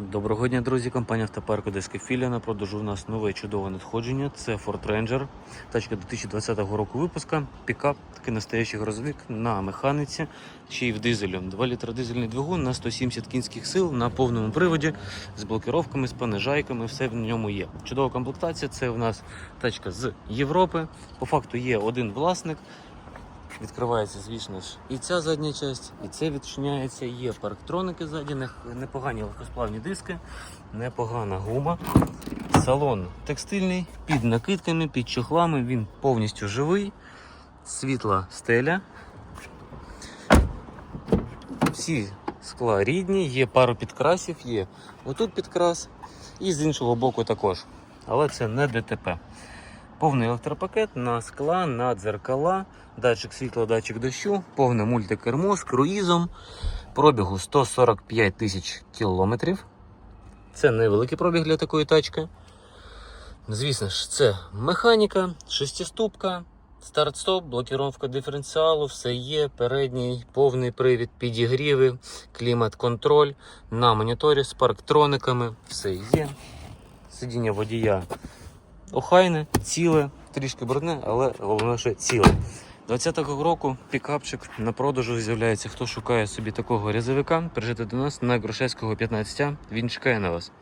Доброго дня, друзі. Компанія Автопарк Одеська на продажу у нас нове чудове надходження. Це Ford Ranger, тачка 2020 року випуска. Пікап, такий настоящий грузовик на механіці, ще й в дизелю. 2 літра дизельний двигун на 170 кінських сил на повному приводі з блокировками, з понижайками, все в ньому є. Чудова комплектація. Це у нас тачка з Європи. По факту є один власник. Відкривається, звісно ж, і ця задня частина, і це відчиняється. Є парктроники ззаді, непогані легкосплавні диски, непогана гума. Салон текстильний, під накидками, під чохлами. Він повністю живий. Світла стеля. Всі скла рідні, є пару підкрасів, є отут підкрас, і з іншого боку також. Але це не ДТП. Повний електропакет на скла, на дзеркала, датчик світла, датчик дощу, повне мультикермо з круїзом, пробігу 145 тисяч кілометрів. Це невеликий пробіг для такої тачки. Звісно ж, це механіка, шестиступка, старт-стоп, блокіровка диференціалу, все є, передній повний привід, підігріви, клімат-контроль, на моніторі з парктрониками, все є. Сидіння водія охайне, ціле, трішки брудне, але головне, що ціле. 20-го року пікапчик на продажу з'являється. Хто шукає собі такого різовика, прижити до нас на Грушевського 15. Він чекає на вас.